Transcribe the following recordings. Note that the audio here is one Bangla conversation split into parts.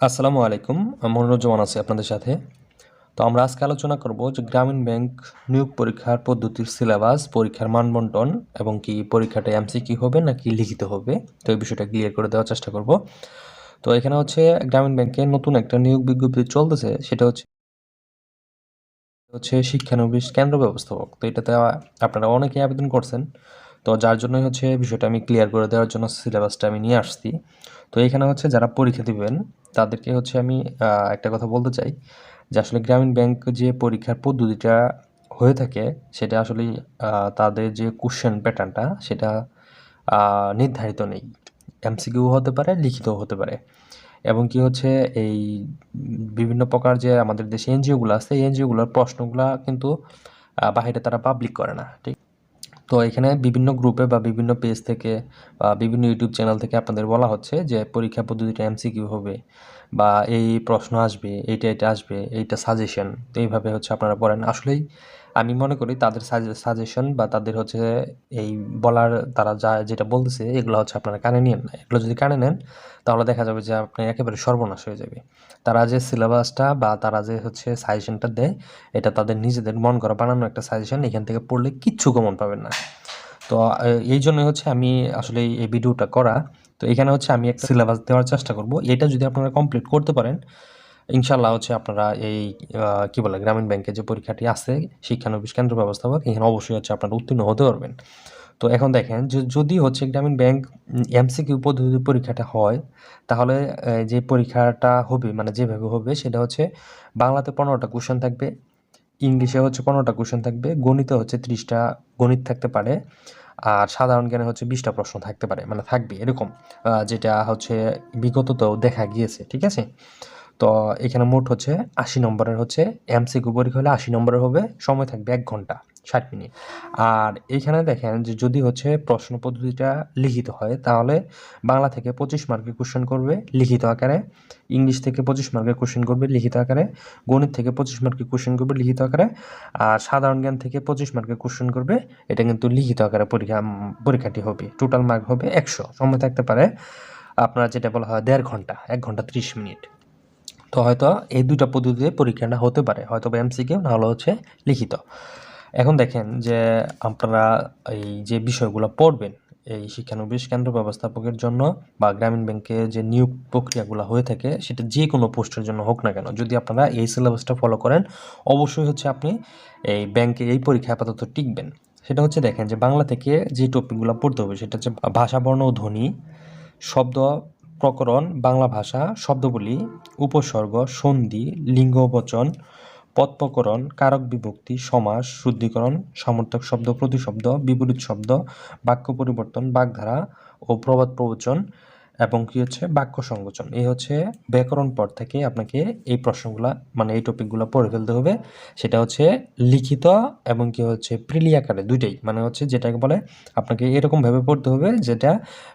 আসসালামু আলাইকুম মনোরঞ্জন আছি আপনাদের সাথে। তো আমরা আজকে আলোচনা করব যে গ্রামীণ ব্যাংক নিয়োগ পরীক্ষার পদ্ধতির সিলেবাস, পরীক্ষার মানবন্টন এবং কি পরীক্ষাটা এমসি কি হবে নাকি লিখিত হবে। তো এই বিষয়টা ক্লিয়ার করে দেওয়ার চেষ্টা করব। তো এখানে হচ্ছে গ্রামীণ ব্যাংকে নতুন একটা নিয়োগ বিজ্ঞপ্তি চলতেছে, সেটা হচ্ছে হচ্ছে শিক্ষানবিশ কেন্দ্র ব্যবস্থাপক। তো এটাতে আপনারা অনেকেই আবেদন করছেন। তো যার জন্যই হচ্ছে বিষয়টা আমি ক্লিয়ার করে দেওয়ার জন্য সিলেবাসটা আমি নিয়ে আসছি। তো এখানে হচ্ছে যারা পরীক্ষা দিবেন, তাদেরকে হচ্ছে আমি একটা কথা বলতে চাই যে আসলে গ্রামীণ ব্যাংক যে পরীক্ষার পদ্ধতিটা হয়ে থাকে, সেটা আসলে তাদের যে কোশ্চেন প্যাটার্নটা সেটা নির্ধারিত নেই। এমসিকিউ হতে পারে, লিখিতও হতে পারে। এবং কি হচ্ছে, এই বিভিন্ন প্রকার যে আমাদের দেশে এনজিওগুলো আছে, এই এনজিওগুলোর প্রশ্নগুলা কিন্তু বাহিরে তারা পাবলিক করে না, ঠিক? তো এখানে বিভিন্ন গ্রুপে বা বিভিন্ন পেজ থেকে বা বিভিন্ন ইউটিউব চ্যানেল থেকে আপনাদের বলা হচ্ছে যে পরীক্ষা পদ্ধতিটা এমসিকিউ হবে বা এই প্রশ্ন আসবে, এইটা এটা আসবে, এইটা সাজেশন তো এইভাবে হচ্ছে আপনারা পড়েন। আসলেই আমি মনে করি তাদের সাজেশন বা তাদের হচ্ছে এই বলার তারা যা যেটা বলতেছে, এগুলো হচ্ছে আপনারা কানে নিয়েন না। এগুলো যদি কানে নেন, তাহলে দেখা যাবে যে আপনি একেবারে সর্বনাশ হয়ে যাবে। তারা যে সিলেবাসটা বা তারা যে হচ্ছে সাজেশনটা দেয়, এটা তাদের নিজেদের মন করা বানানো একটা সাজেশন এখান থেকে পড়লে কিচ্ছু কমন পাবেন না। তো এই জন্য হচ্ছে আমি আসলে এই ভিডিওটা করা। তো এখানে হচ্ছে আমি একটা সিলেবাস দেওয়ার চেষ্টা করব। এটা যদি আপনারা কমপ্লিট করতে পারেন ইনশাল্লাহ হচ্ছে আপনারা এই কি বলে, গ্রামীণ ব্যাংকে যে পরীক্ষাটি আছে শিক্ষানবিশ কেন্দ্র ব্যবস্থাপক, এখানে অবশ্যই হচ্ছে আপনারা উত্তীর্ণ হতে পারবেন। তো এখন দেখেন, যে, যদি হচ্ছে গ্রামীণ ব্যাংক এমসিকিউ পদ্ধতি পরীক্ষাটা হয়, তাহলে যে পরীক্ষাটা হবে মানে যেভাবে হবে, সেটা হচ্ছে বাংলাতে পনেরোটা কোশ্চেন থাকবে, ইংলিশে হচ্ছে পনেরোটা কোশ্চেন থাকবে, গণিতে হচ্ছে ত্রিশটা গণিত থাকতে পারে, আর সাধারণ জ্ঞানে হচ্ছে বিশটা প্রশ্ন থাকতে পারে মানে থাকবে এরকম যেটা হচ্ছে বিগততেও দেখা গিয়েছে, ঠিক আছে? তো এখানে মোট হচ্ছে আশি নম্বরের হচ্ছে এমসিকিউ পরীক্ষা হলে আশি নম্বরের হবে, সময় থাকবে এক ঘণ্টা, ষাট মিনিট। আর এখানে দেখেন যে যদি হচ্ছে প্রশ্ন পদ্ধতিটা লিখিত হয়, তাহলে বাংলা থেকে পঁচিশ মার্কের কোশ্চেন করবে লিখিত আকারে, ইংলিশ থেকে পঁচিশ মার্কের কোশ্চেন করবে লিখিত আকারে, গণিত থেকে পঁচিশ মার্কের কোশ্চেন করবে লিখিত আকারে, আর সাধারণ জ্ঞান থেকে পঁচিশ মার্কের কোশ্চেন করবে, এটা কিন্তু লিখিত আকারে পরীক্ষা পরীক্ষাটি হবে। টোটাল মার্ক হবে একশো, সময় থাকতে পারে আপনার যেটা বলা হয় দেড় ঘণ্টা, এক ঘণ্টা ত্রিশ মিনিট। তো হয়তো এই দুটা পদ্ধতিতে পরীক্ষাটা হতে পারে, হয়তো বা এমসিকিউ না হলে হচ্ছে লিখিত। এখন দেখেন যে আপনারা এই যে বিষয়গুলো পড়বেন, এই শিক্ষানবিশ কেন্দ্র ব্যবস্থাপকের জন্য বা গ্রামীণ ব্যাংকে যে নিয়োগ প্রক্রিয়াগুলো হয়ে থাকে, সেটা যে কোনো পোস্টের জন্য হোক না কেন, যদি আপনারা এই সিলেবাসটা ফলো করেন, অবশ্যই হচ্ছে আপনি এই ব্যাংকে এই পরীক্ষা আপাতত টিকবেন। সেটা হচ্ছে দেখেন যে বাংলা থেকে যে টপিকগুলো পড়তে হবে, সেটা হচ্ছে ভাষা, বর্ণ ও ধ্বনি, শব্দ প্রকরণ, বাংলা ভাষা শব্দগুলি উপসর্গ, সন্ধি লিঙ্গ বচন পদপ্রকরণ, কারক বিভক্তি, সমাস, শুদ্ধিকরণ, সমর্থক শব্দ, প্রতিশব্দ, বিপরীত শব্দ, বাক্য পরিবর্তন, বাগধারা ও প্রবাদ প্রবচন। এবং কি হচ্ছে? বাক্য সংকোচন। এই হচ্ছে ব্যাকরণ পদ থেকে আপনাকে এই প্রশ্নগুলা মানে এই টপিকগুলো পড়ে ফেলতে হবে। সেটা হচ্ছে লিখিত এবং কি হচ্ছে প্রিলি আকারে, দুইটাই। মানে হচ্ছে যেটাকে বলে, আপনাকে এরকমভাবে পড়তে হবে যেটা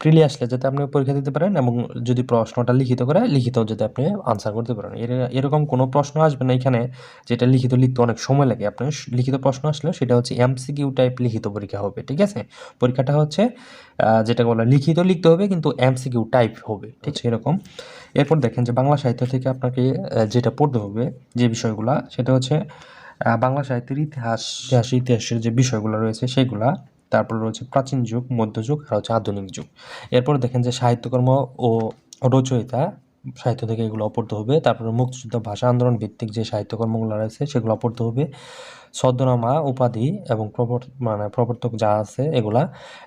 প্রিলি আসলে যাতে আপনি পরীক্ষা দিতে পারেন এবং যদি প্রশ্নটা লিখিত করে লিখিত যাতে আপনি আনসার করতে পারেন। এর, এরকম কোনো প্রশ্ন আসবে না এখানে যেটা লিখিত লিখতে অনেক সময় লাগে। আপনার লিখিত প্রশ্ন আসলে সেটা হচ্ছে এমসিকিউ টাইপ লিখিত পরীক্ষা হবে, ঠিক আছে? পরীক্ষাটা হচ্ছে যেটা বলে লিখিত লিখতে হবে কিন্তু এমসিকিউ টাইপ হবে ঠিক আছে এরকম। এরপর দেখেন যে বাংলা সাহিত্য থেকে আপনাকে যেটা পড়তে হবে যে বিষয়গুলা সেটা হচ্ছে বাংলা সাহিত্যের ইতিহাস ইতিহাস ইতিহাসের যে বিষয়গুলো রয়েছে সেগুলা তারপর রয়েছে প্রাচীন যুগ মধ্যযুগ আর হচ্ছে আধুনিক যুগ। এরপর দেখেন যে সাহিত্যকর্ম ও রচয়িতা সাহিত্য থেকে এগুলো পড়তে হবে। তারপরে মুক্তিযুদ্ধ ভাষা আন্দোলন ভিত্তিক যে সাহিত্যকর্মগুলো রয়েছে সেগুলো পড়তে হবে। ছদ্মনামা, উপাধি এবং মানে প্রবর্তক যা আছে এগুলা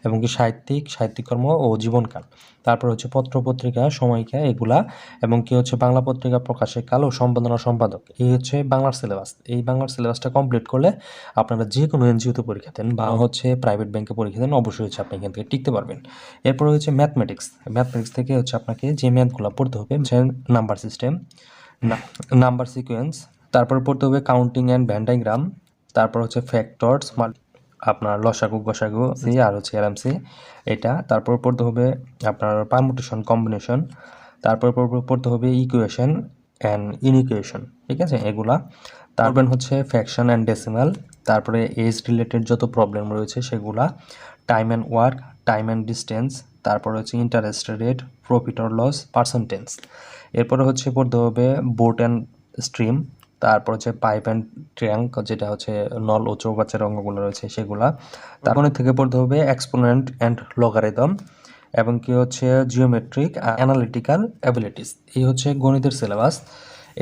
এবং কি সাহিত্যিক, সাহিত্যিককর্ম ও জীবনকাল। তারপর হচ্ছে পত্র পত্রিকা সময়িকা এগুলা এবং কি হচ্ছে বাংলা পত্রিকা প্রকাশের কাল ও সম্পাদনা সম্পাদক। এই হচ্ছে বাংলার সিলেবাস। এই বাংলার সিলেবাসটা কমপ্লিট করলে আপনারা যে কোনো এনজিওতে পরীক্ষা দেন বা হচ্ছে প্রাইভেট ব্যাংকে পরীক্ষা দেন, অবশ্যই হচ্ছে আপনি এখান থেকে টিকতে পারবেন। এরপর হচ্ছে ম্যাথমেটিক্স। ম্যাথমেটিক্স থেকে হচ্ছে আপনাকে যে ম্যাথগুলো পড়তে হবে নাম্বার সিস্টেম নাম্বার সিকোয়েন্স, তারপর পড়তে হবে কাউন্টিং অ্যান্ড ভ্যান্ডাইগ্রাম তারপর হচ্ছে ফ্যাক্টরস আপনার লসাগু, গসাগু সি আর হচ্ছে এলএমসি এটা। তারপর পড়তে হবে আপনার পারমুটেশন কম্বিনেশন তারপর পড়তে হবে ইকুয়েশন অ্যান্ড ইনিকুয়েশন ঠিক আছে? এগুলা। তারপর হচ্ছে ফ্যাকশন অ্যান্ড ডেসিমাল তারপরে এজ রিলেটেড যত প্রবলেম রয়েছে সেগুলা time and work time and distance তারপর হচ্ছে interest rate profit or loss percentages এরপরে হচ্ছে পড়তে হবে বোট অ্যান্ড স্ট্রিম তারপর হচ্ছে পাইপ অ্যান্ড ট্র্যাঙ্ক যেটা হচ্ছে নল ও চৌবাচ্চার অঙ্গগুলো রয়েছে সেগুলা। তারপরে থেকে পড়তে হবে এক্সপোনেন্ট অ্যান্ড লগারিদম এবং কি হচ্ছে জিওমেট্রিক অ্যানালিটিক্যাল অ্যাবিলিটিস এই হচ্ছে গণিতের সিলেবাস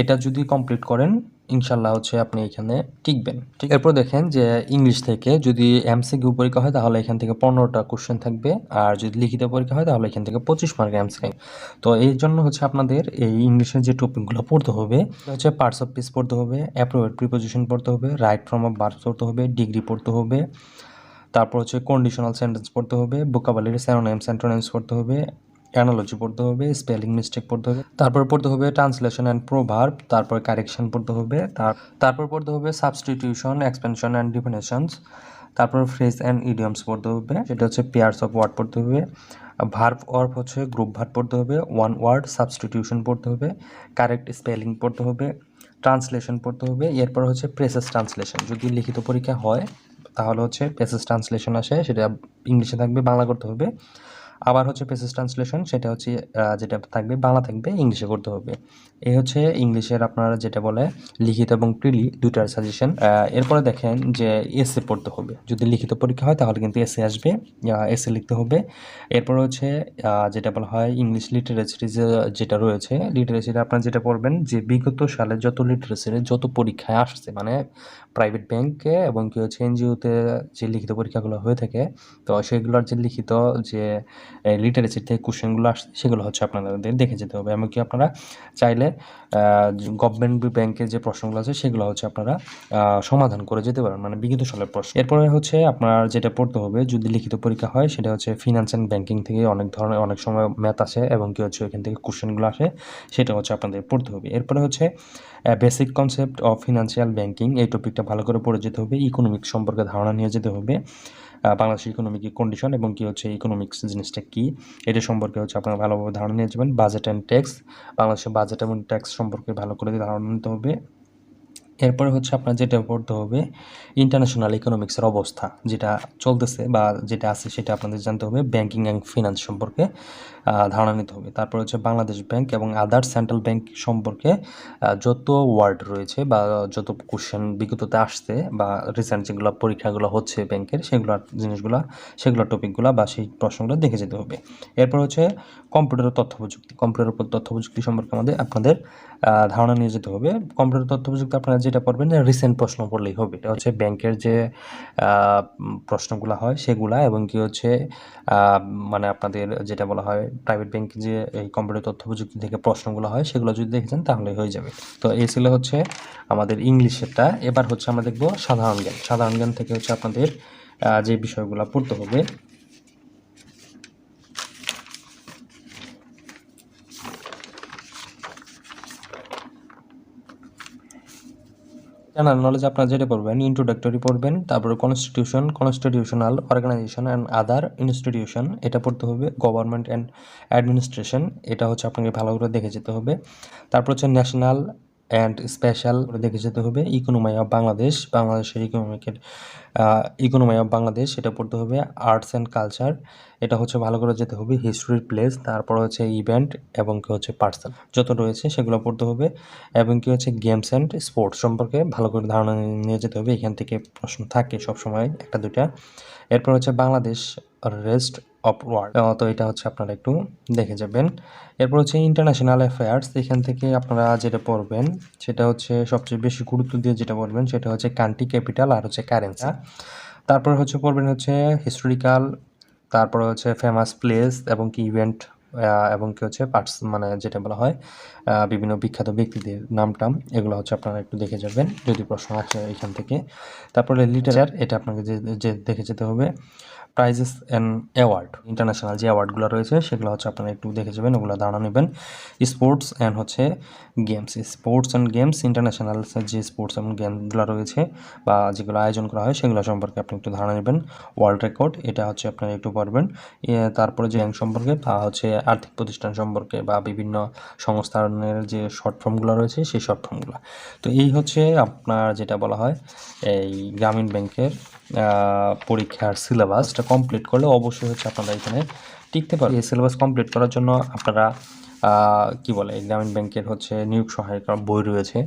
এটা যদি কমপ্লিট করেন ইনশাল্লাহ হচ্ছে আপনি এখানে টিকবেন। ঠিক, এরপর দেখেন যে ইংলিশ থেকে যদি এমসিকিউ পরীক্ষা হয়, তাহলে এখান থেকে পনেরোটা কোশ্চেন থাকবে। আর যদি লিখিত পরীক্ষা হয়, তাহলে এখান থেকে পঁচিশ মার্কের এমসিকিউ তো এই জন্য হচ্ছে আপনাদের এই ইংলিশের যে টপিকগুলো পড়তে হবে হচ্ছে পার্টস অফ পিস পড়তে হবে অ্যাপ্রোভেট প্রিপোজিশন পড়তে হবে রাইট ফ্রম অফ বার্থ পড়তে হবে ডিগ্রি পড়তে হবে। তারপর হচ্ছে কন্ডিশনাল সেন্টেন্স পড়তে হবে ভোকাবুলারি স্যানোনাইমস অ্যান্টোনাইমস পড়তে হবে। অ্যানালজি পড়তে হবে স্পেলিং মিস্টেক পড়তে হবে, তারপর পড়তে হবে ট্রান্সলেশন অ্যান্ড প্রোভার্ব তারপর কারেকশন পড়তে হবে তারপর পড়তে হবে সাবস্টিটিউশন এক্সপেনশন অ্যান্ড ডিফিনেশনস তারপর ফ্রেজ অ্যান্ড ইডিয়মস পড়তে হবে, সেটা হচ্ছে পেয়ার্স অফ ওয়ার্ড পড়তে হবে ভার্ব ওয়ার্ব হচ্ছে গ্রুপ ভার্ব পড়তে হবে ওয়ান ওয়ার্ড সাবস্টিটিউশন পড়তে হবে কারেক্ট স্পেলিং পড়তে হবে ট্রান্সলেশন পড়তে হবে, এরপর হচ্ছে প্রেসেস ট্রান্সলেশন যদি লিখিত পরীক্ষা হয়, তাহলে হচ্ছে প্রেসেস ট্রান্সলেশন আসে, সেটা ইংলিশে থাকবে, বাংলা করতে হবে আবার হচ্ছে পেসেস ট্রান্সলেশন সেটা হচ্ছে যেটা থাকবে, বাংলা থাকবে, ইংলিশে করতে হবে। এই হচ্ছে ইংলিশের আপনারা যেটা বলে লিখিত এবং প্রিলি দুটার সাজেশন এরপরে দেখেন যে এসে পড়তে হবে। যদি লিখিত পরীক্ষা হয়, তাহলে কিন্তু এসে আসবে এসে লিখতে হবে। এরপর হচ্ছে যেটা বলা হয় ইংলিশ লিটারেচারি যেটা রয়েছে লিটারেচারি আপনারা যেটা পড়বেন যে বিগত সালে যত লিটারেচারি যত পরীক্ষায় আসছে মানে প্রাইভেট ব্যাংকে এবং কি হচ্ছে এনজিওতে যে লিখিত পরীক্ষাগুলো হয়ে থাকে, তো সেগুলোর যে লিখিত যে লিটারেচার থেকে কোশ্চেনগুলো আসছে, সেগুলো হচ্ছে আপনাদের দেখে যেতে হবে। এমনকি আপনারা চাইলে গভর্নমেন্ট ব্যাংকের যে প্রশ্নগুলো আছে, সেগুলো হচ্ছে আপনারা সমাধান করে যেতে পারেন মানে বিগত সালের প্রশ্ন। এরপরে হচ্ছে আপনার যেটা পড়তে হবে, যদি লিখিত পরীক্ষা হয়, সেটা হচ্ছে ফিনান্স অ্যান্ড ব্যাংকিং থেকে অনেক ধরনের, অনেক সময় ম্যাথ আসে, এবং কি হচ্ছে ওইখান থেকে কোশ্চেনগুলো আসে, সেটা হচ্ছে আপনাদের পড়তে হবে। এরপরে হচ্ছে basic concept of financial banking এই টপিকটা ভালো করে পড়ে যেতে হবে ইকোনমিক্স সম্পর্কে ধারণা নিয়ে যেতে হবে। বাংলাদেশের ইকোনমিক কন্ডিশন এবং কি হচ্ছে ইকোনমিক্স জিনিসটা কী? এটা সম্পর্কে হচ্ছে আপনারা ভালোভাবে ধারণা নিয়ে যাবেন। বাজেট অ্যান্ড ট্যাক্স বাংলাদেশের বাজেট এবং ট্যাক্স সম্পর্কে ভালো করে ধারণা নিতে হবে। এরপরে হচ্ছে আপনার যেটা পড়তে হবে ইন্টারন্যাশনাল ইকোনমিক্সের অবস্থা। যেটা চলতেছে বা যেটা আছে সেটা আপনাদের জানতে হবে ব্যাংকিং অ্যান্ড ফিনান্স সম্পর্কে। ধারণা নিতে হবে। তারপর হচ্ছে বাংলাদেশ ব্যাংক এবং আদার সেন্ট্রাল ব্যাংক সম্পর্কে যত ওয়ার্ড রয়েছে বা যত কোশ্চেন বিগততে আসছে বা রিসেন্ট যেগুলো পরীক্ষাগুলো হচ্ছে ব্যাংকের, সেগুলো জিনিসগুলো, সেগুলো টপিকগুলো বা সেই প্রশ্নগুলো দেখে যেতে হবে। এরপর হচ্ছে কম্পিউটার তথ্য প্রযুক্তি কম্পিউটার তথ্য প্রযুক্তি সম্পর্কে আমাদের আপনাদের ধারণা নিয়ে যেতে হবে। কম্পিউটার তথ্য প্রযুক্তি আপনারা যেটা পড়বেন রিসেন্ট প্রশ্ন পড়লেই হবে। এটা হচ্ছে ব্যাংকের যে প্রশ্নগুলো হয় সেগুলা এবং কি হচ্ছে মানে আপনাদের যেটা বলা হয় প্রাইভেট ব্যাংকে যে এই কম্পিউটার তথ্য প্রযুক্তি থেকে প্রশ্নগুলো হয়, সেগুলো যদি দেখেছেন তাহলে হয়ে যাবে। তো এই ছিল হচ্ছে আমাদের ইংলিশেরটা। এবার হচ্ছে আমরা দেখব সাধারণ জ্ঞান। সাধারণ জ্ঞান থেকে হচ্ছে আপনাদের যে বিষয়গুলো পড়তে হবে জেনারেল নলেজ আপনারা যেটা পড়বেন ইন্ট্রোডাক্টরি পড়বেন, তারপরে constitution constitutional organization and other institution এটা পড়তে হবে গভর্নমেন্ট অ্যান্ড অ্যাডমিনিস্ট্রেশন এটা হচ্ছে আপনাকে ভালো করে দেখে যেতে হবে। তারপর হচ্ছে ন্যাশনাল অ্যান্ড স্পেশাল দেখে যেতে হবে ইকোনমি অফ বাংলাদেশ বাংলাদেশের ইকোনমিকের ইকোনমি অফ বাংলাদেশ এটা পড়তে হবে আর্টস অ্যান্ড কালচার এটা হচ্ছে ভালো করে যেতে হবে হিস্ট্রির প্লেস তারপর হচ্ছে ইভেন্ট এবং কি হচ্ছে পার্সন যত রয়েছে সেগুলো পড়তে হবে এবং কি হচ্ছে গেমস অ্যান্ড স্পোর্টস সম্পর্কে ভালো করে ধারণা নিয়ে যেতে হবে, এখান থেকে প্রশ্ন থাকে সবসময় একটা দুটা এরপর হচ্ছে বাংলাদেশ রেস্ট অফ ওয়ার্ল্ড তো এটা হচ্ছে আপনারা একটু দেখে যাবেন। এরপর হচ্ছে ইন্টারন্যাশনাল অ্যাফেয়ার্স এখান থেকে আপনারা যেটা পড়বেন, সেটা হচ্ছে সবচেয়ে বেশি গুরুত্ব দিয়ে যেটা পড়বেন, সেটা হচ্ছে কান্ট্রি ক্যাপিটাল আর হচ্ছে কারেন্সি তারপর হচ্ছে পড়বেন হচ্ছে হিস্টোরিক্যাল তারপরে হচ্ছে ফেমাস প্লেস এবং কি ইভেন্ট এবং কি হচ্ছে পার্টস মানে যেটা বলা হয় বিভিন্ন বিখ্যাত ব্যক্তিদের নাম টাম এগুলো হচ্ছে আপনারা একটু দেখে যাবেন, যদি প্রশ্ন আসে এখান থেকে। তারপরে লিটারেচার এটা আপনাকে যে যে দেখে যেতে হবে। প্রাইজেস অ্যান্ড অ্যাওয়ার্ড ইন্টারন্যাশনাল যে অ্যাওয়ার্ডগুলো রয়েছে সেগুলো হচ্ছে আপনারা একটু দেখে যাবেন ওগুলো দাঁড়া নেবেন। স্পোর্টস অ্যান্ড হচ্ছে games sports and games international যে স্পোর্টস অ্যান্ড গেমগুলো রয়েছে বা যেগুলো আয়োজন করা হয় সেগুলো সম্পর্কে আপনি একটু ধারণা নেবেন। ওয়ার্ল্ড রেকর্ড এটা হচ্ছে আপনারা একটু পড়বেন। এ, তারপরে যে ব্যাংক সম্পর্কে বা হচ্ছে আর্থিক প্রতিষ্ঠান সম্পর্কে বা বিভিন্ন সংস্থানের যে শর্ট ফর্মগুলো রয়েছে সেই শর্ট ফর্মগুলো তো এই হচ্ছে আপনার যেটা বলা হয় এই গ্রামীণ ব্যাংকের পরীক্ষার সিলেবাসটা কমপ্লিট করলে অবশ্যই হচ্ছে আপনারা এখানে টিকতে পারবেন। এই সিলেবাস কমপ্লিট করার জন্য আপনারা কি বলে গ্রামীণ ব্যাংকের হচ্ছে নিয়োগ সহায়িকা বই রয়েছে।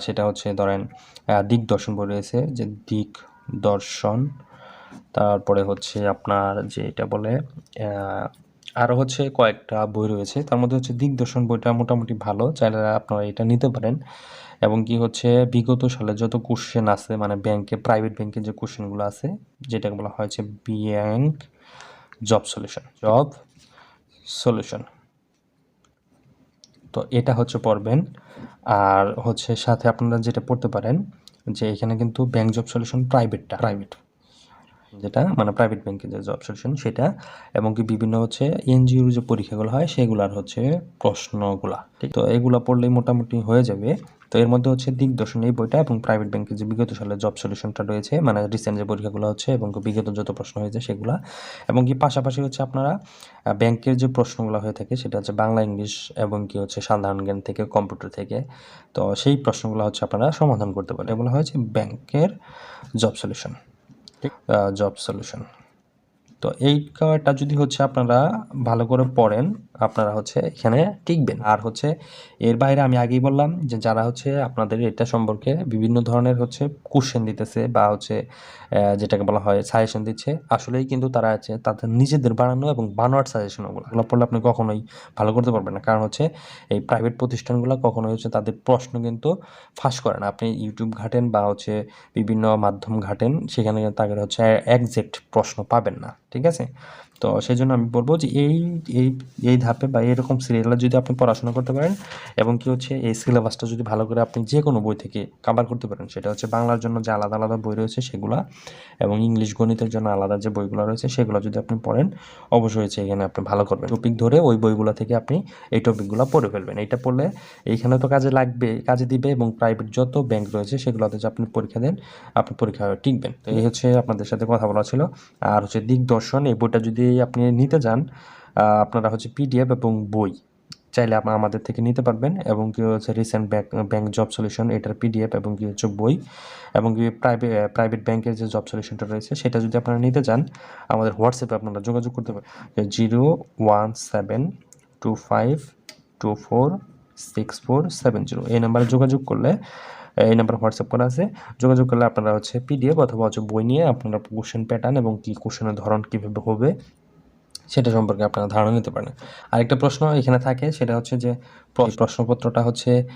সেটা হচ্ছে ধরেন আহ, দিক দর্শন বই রয়েছে যে দিক দর্শন তারপরে হচ্ছে আপনার যে এটা বলে আরও হচ্ছে কয়েকটা বই রয়েছে। তার মধ্যে হচ্ছে দিগদর্শন বইটা মোটামুটি ভালো। চাইলে আপনারা এটা নিতে পারেন। এবং কি হচ্ছে, বিগত সালে যত কোশ্চেন আছে মানে ব্যাংকে প্রাইভেট ব্যাংকে যে কোশ্চেনগুলো আছে, যেটাকে বলা হয়েছে bank job solution job solution তো এটা হচ্ছে পড়বেন। আর হচ্ছে সাথে আপনারা যেটা পড়তে পারেন, যে এখানে কিন্তু ব্যাংক জব সলিউশন প্রাইভেটটা প্রাইভেট যেটা মানে প্রাইভেট ব্যাংকের যে জব সলিউশন সেটা। এবং কি বিভিন্ন হচ্ছে এনজিওর যে পরীক্ষাগুলো হয়, সেগুলার হচ্ছে প্রশ্নগুলা, ঠিক? তো এগুলা পড়লেই মোটামুটি হয়ে যাবে। তো এর মধ্যে হচ্ছে দিগদর্শন এই বইটা এবং প্রাইভেট ব্যাংকের যে বিগত সালের জব সলিউশনটা রয়েছে মানে রিসেন্ট যে পরীক্ষাগুলো হচ্ছে এবং বিগত যত প্রশ্ন হয়েছে সেগুলা। এবং কি পাশাপাশি হচ্ছে আপনারা ব্যাংকের যে প্রশ্নগুলো হয়ে থাকে সেটা হচ্ছে বাংলা ইংলিশ এবং কি হচ্ছে সাধারণ জ্ঞান থেকে কম্পিউটার থেকে। তো সেই প্রশ্নগুলো হচ্ছে আপনারা সমাধান করতে পারেন। এগুলো হচ্ছে ব্যাংকের জব সলিউশন জব সলিউশন তো এই কয়টা যদি হচ্ছে আপনারা ভালো করে পড়েন আপনারা হচ্ছে এখানে টিকবেন। আর হচ্ছে এর বাইরে আমি আগেই বললাম যে যারা হচ্ছে আপনাদের এটা সম্পর্কে বিভিন্ন ধরনের হচ্ছে কোশ্চেন দিতেছে বা হচ্ছে যেটাকে বলা হয় সাজেশন দিচ্ছে, আসলেই কিন্তু তারা আছে তাদের নিজেদের বানানো এবং বানোয়ার সাজেশন ওগুলো। ওগুলো পড়লে আপনি কখনোই ভালো করতে পারবেন না। কারণ হচ্ছে এই প্রাইভেট প্রতিষ্ঠানগুলো কখনোই হচ্ছে তাদের প্রশ্ন কিন্তু ফাঁস করে না। আপনি ইউটিউব ঘাটেন বা হচ্ছে বিভিন্ন মাধ্যম ঘাটেন, সেখানে তাদের হচ্ছে একজ্যাক্ট প্রশ্ন পাবেন না। ঠিক আছে? তো সেই জন্য আমি বলব যে এই এই এই ধাপে বা এরকম সিরিয়ালে যদি আপনি পড়াশোনা করতে পারেন এবং কি হচ্ছে এই সিলেবাসটা যদি ভালো করে আপনি যে কোনো বই থেকে কাভার করতে পারেন, সেটা হচ্ছে বাংলার জন্য যে আলাদা আলাদা বই রয়েছে সেগুলা এবং ইংলিশ গণিতের জন্য আলাদা যে বইগুলো রয়েছে সেগুলো যদি আপনি পড়েন, অবশ্যই হচ্ছে এখানে আপনি ভালো করবেন। টপিক ধরে ওই বইগুলো থেকে আপনি এই টপিকগুলো পড়ে ফেলবেন। এইটা পড়লে এইখানে তো কাজে লাগবে, কাজে দিবে এবং প্রাইভেট যত ব্যাংক রয়েছে সেগুলোতে যে আপনি পরীক্ষা দেন, আপনি পরীক্ষা টিকবেন। তো এই হচ্ছে আপনাদের সাথে কথা বলা ছিল। আর হচ্ছে দিগদর্শন, এই বইটা যদি আপনি নিতে যান আপনারা হচ্ছে পিডিএফ এবং বই চাইলে আপনি, আমাদের থেকে নিতে পারবেন এবং কি হচ্ছে recent bank bank job solution এটার পিডিএফ এবং কি হচ্ছে বই এবং কি প্রাইভেট প্রাইভেট ব্যাংকের যে জব সলিউশনটা রয়েছে সেটা যদি আপনারা নিতে চান আমাদের হোয়াটসঅ্যাপে আপনারা যোগাযোগ করতে পারেন। Zero one seven two five two four six four seven zero এই নাম্বারে যোগাযোগ করলে, এই নাম্বার হোয়াটসঅ্যাপ করা আছে। যোগাযোগ করলে আপনারা হচ্ছে পিডিএফ অথবা হচ্ছে বই নিয়ে আপনারা কোশ্চেন প্যাটার্ন এবং কি কোশ্চেনের ধরন কীভাবে হবে সেটা সম্পর্কে আপনারা ধারণা নিতে পারেন। আরেকটা প্রশ্ন এখানে থাকে, সেটা হচ্ছে যে প্রশ্নপত্রটা হচ্ছে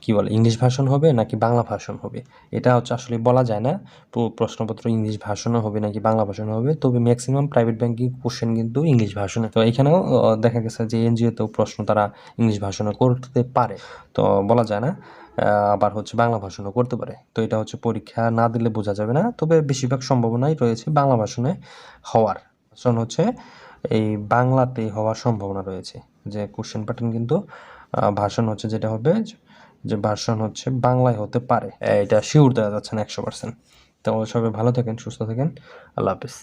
কি বলে, ইংলিশ ভাষণ হবে নাকি বাংলা ভাষণ হবে? এটা হচ্ছে আসলে বলা যায় না। প্র- প্রশ্নপত্র ইংলিশ ভাষণও হবে নাকি বাংলা ভাষণ হবে, তবে ম্যাক্সিমাম প্রাইভেট ব্যাংকিং কোশ্চেন কিন্তু ইংলিশ ভাষণে। তো এখানেও দেখা গেছে যে এনজিওতেও প্রশ্ন তারা ইংলিশ ভাষণে করতে পারে। তো বলা যায় না আবার হচ্ছে বাংলা ভাষণও করতে পারে। তো এটা হচ্ছে পরীক্ষা না দিলে বোঝা যাবে না, তবে বেশিরভাগ সম্ভাবনাই রয়েছে বাংলা ভাষণে হওয়ার। ভাষণ হচ্ছে, এই বাংলাতে হওয়ার সম্ভাবনা রয়েছে। যে কোশ্চেন প্যাটার্ন কিন্তু ভাষণ হচ্ছে যেটা হবে, যে ভাষণ হচ্ছে বাংলায় হতে পারে। এটা শিওর দেওয়া যাচ্ছে না একশো পার্সেন্ট তো সবাই ভালো থাকেন, সুস্থ থাকেন। আল্লাহ হাফিজ।